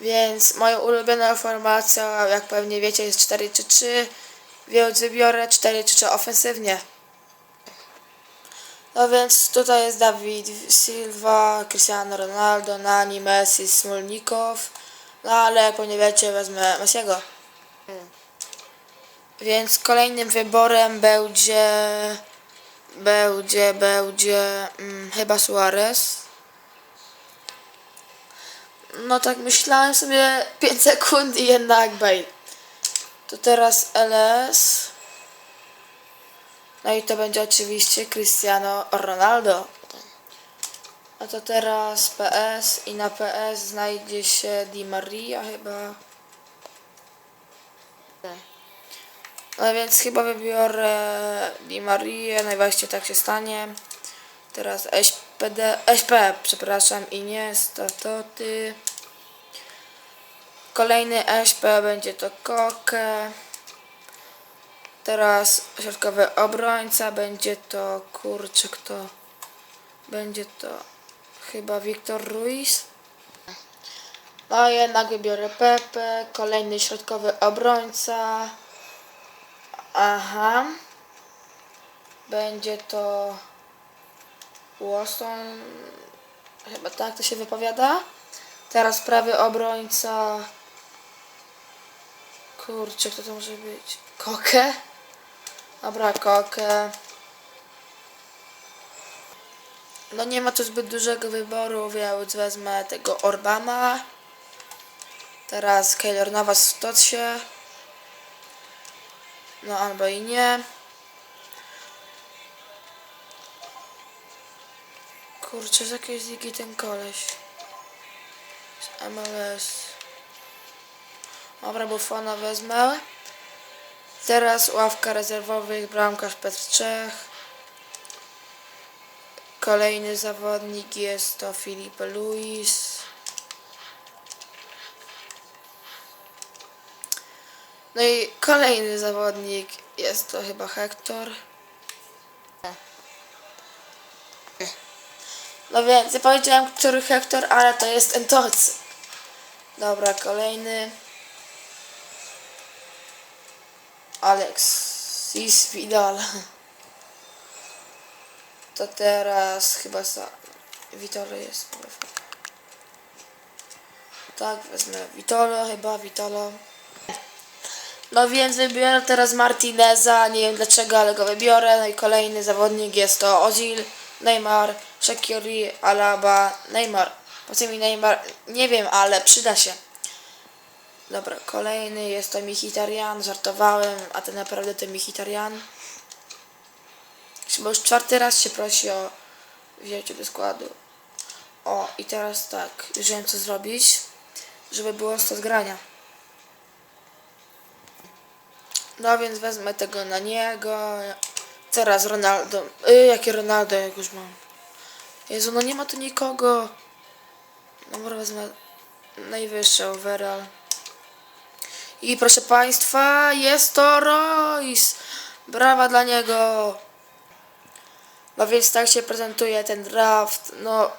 Więc moją ulubioną formacją, jak pewnie wiecie, jest 4-3-3, więc wybiorę 4-3-3 ofensywnie. No więc tutaj jest Dawid Silva, Cristiano Ronaldo, Nani, Messi, Smolnikow. No ale jak pewnie wiecie, wezmę Messiego. Więc kolejnym wyborem będzie będzie, będzie mm, chyba Suarez. No tak myślałem sobie 5 sekund i jednak Bale. To teraz LS. No i to będzie oczywiście Cristiano Ronaldo. A to teraz PS i na PS znajdzie się Di Maria chyba. No więc chyba wybiorę Di Marię, najważniej tak się stanie. Teraz SPD, SP, przepraszam, i nie, to, to ty. Kolejny SP będzie to Koke. Teraz środkowy obrońca będzie to, kurczę, kto? Będzie to chyba Wiktor Ruiz. No jednak wybiorę Pepe, kolejny środkowy obrońca. Aha. Będzie to Watson. Chyba tak to się wypowiada. Teraz prawy obrońca. Kurczę, kto to może być? Koke? Dobra, Koke. No nie ma tu zbyt dużego wyboru, więc wezmę tego Orbana. Teraz Keylor Navas w Totsie. No albo i nie. Kurczę, z jakiej ligi ten koleś? Z MLS. Dobra, Buffona wezmę. Teraz ławka rezerwowych, bramkarz Petr Czech. Kolejny zawodnik jest to Filipe Luis. No i kolejny zawodnik jest to chyba Hector. No więc ja powiedziałem, który Hector, ale to jest Entocy. Dobra, kolejny. Alexis Vidal. To teraz chyba sa... Vitolo jest. Tak, wezmę Vitolo, chyba Vitolo. No więc wybiorę teraz Martineza, nie wiem dlaczego, ale go wybiorę. No i kolejny zawodnik jest to Ozil, Neymar, Shaqiri, Alaba, Neymar. Po co mi Neymar? Nie wiem, ale przyda się. Dobra, kolejny jest to Michitarian, żartowałem, a to naprawdę to Michitarian. Bo już czwarty raz się prosi o wzięcie do składu. O, i teraz tak, już wiem co zrobić, żeby było 100 zgrania. No więc wezmę tego na niego. Teraz Ronaldo. Y, jakie Ronaldo, jak już mam. Jezu, no nie ma tu nikogo. Dobra, wezmę najwyższy overall. I proszę Państwa, jest to Royce. Brawa dla niego. No więc tak się prezentuje ten draft. No,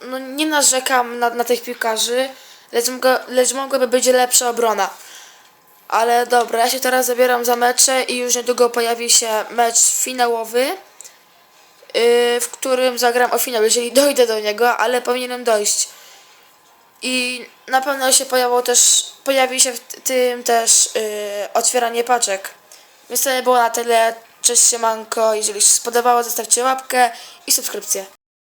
no nie narzekam na, na tych piłkarzy, lecz, mogę, lecz mogłaby być lepsza obrona. Ale dobra, ja się teraz zabieram za mecze i już niedługo pojawi się mecz finałowy, w którym zagram o finał, jeżeli dojdę do niego, ale powinienem dojść. I na pewno się pojawiło też, pojawi się w tym też yy, otwieranie paczek. Więc to było na tyle. Cześć siemanko, jeżeli się spodobało zostawcie łapkę i subskrypcję.